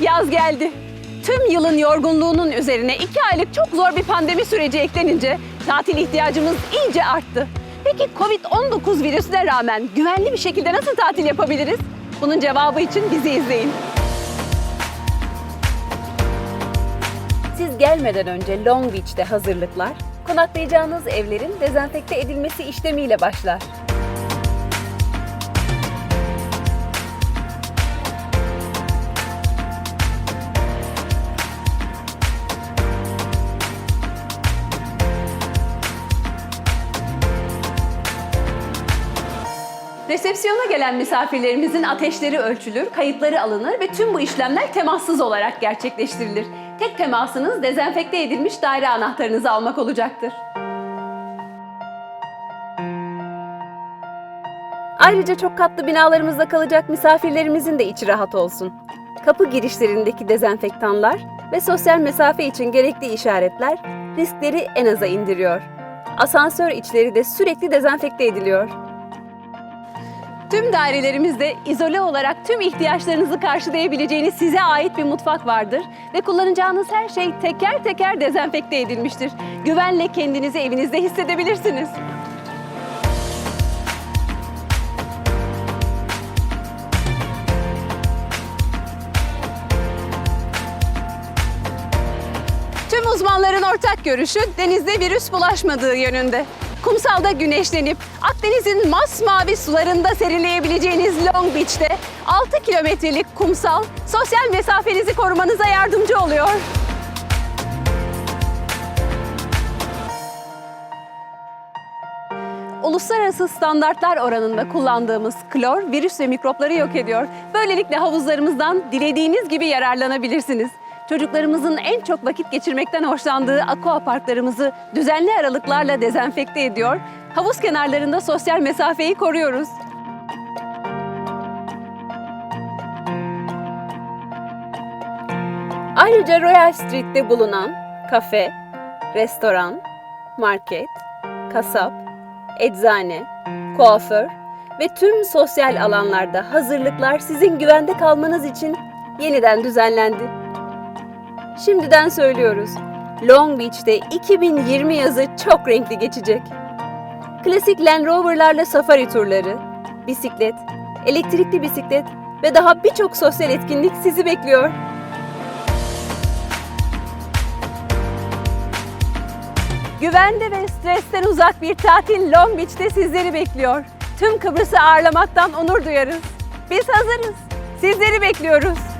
Yaz geldi. Tüm yılın yorgunluğunun üzerine iki aylık çok zor bir pandemi süreci eklenince tatil ihtiyacımız iyice arttı. Peki Covid-19 virüsüne rağmen güvenli bir şekilde nasıl tatil yapabiliriz? Bunun cevabı için bizi izleyin. Siz gelmeden önce Long Beach'te hazırlıklar, konaklayacağınız evlerin dezenfekte edilmesi işlemiyle başlar. Resepsiyona gelen misafirlerimizin ateşleri ölçülür, kayıtları alınır ve tüm bu işlemler temassız olarak gerçekleştirilir. Tek temasınız dezenfekte edilmiş daire anahtarınızı almak olacaktır. Ayrıca çok katlı binalarımızda kalacak misafirlerimizin de içi rahat olsun. Kapı girişlerindeki dezenfektanlar ve sosyal mesafe için gerekli işaretler riskleri en aza indiriyor. Asansör içleri de sürekli dezenfekte ediliyor. Tüm dairelerimizde izole olarak tüm ihtiyaçlarınızı karşılayabileceğiniz size ait bir mutfak vardır ve kullanacağınız her şey teker teker dezenfekte edilmiştir. Güvenle kendinizi evinizde hissedebilirsiniz. Tüm uzmanların ortak görüşü denizde virüs bulaşmadığı yönünde. Kumsalda güneşlenip Akdeniz'in masmavi sularında serinleyebileceğiniz Long Beach'te 6 kilometrelik kumsal sosyal mesafenizi korumanıza yardımcı oluyor. Uluslararası standartlar oranında kullandığımız klor virüs ve mikropları yok ediyor. Böylelikle havuzlarımızdan dilediğiniz gibi yararlanabilirsiniz. Çocuklarımızın en çok vakit geçirmekten hoşlandığı aqua parklarımızı düzenli aralıklarla dezenfekte ediyor. Havuz kenarlarında sosyal mesafeyi koruyoruz. Ayrıca Royal Street'te bulunan kafe, restoran, market, kasap, eczane, kuaför ve tüm sosyal alanlarda hazırlıklar sizin güvende kalmanız için yeniden düzenlendi. Şimdiden söylüyoruz. Long Beach'te 2020 yazı çok renkli geçecek. Klasik Land Rover'larla safari turları, bisiklet, elektrikli bisiklet ve daha birçok sosyal etkinlik sizi bekliyor. Güvende ve stresten uzak bir tatil Long Beach'te sizleri bekliyor. Tüm Kıbrıs'ı ağırlamaktan onur duyarız. Biz hazırız. Sizleri bekliyoruz.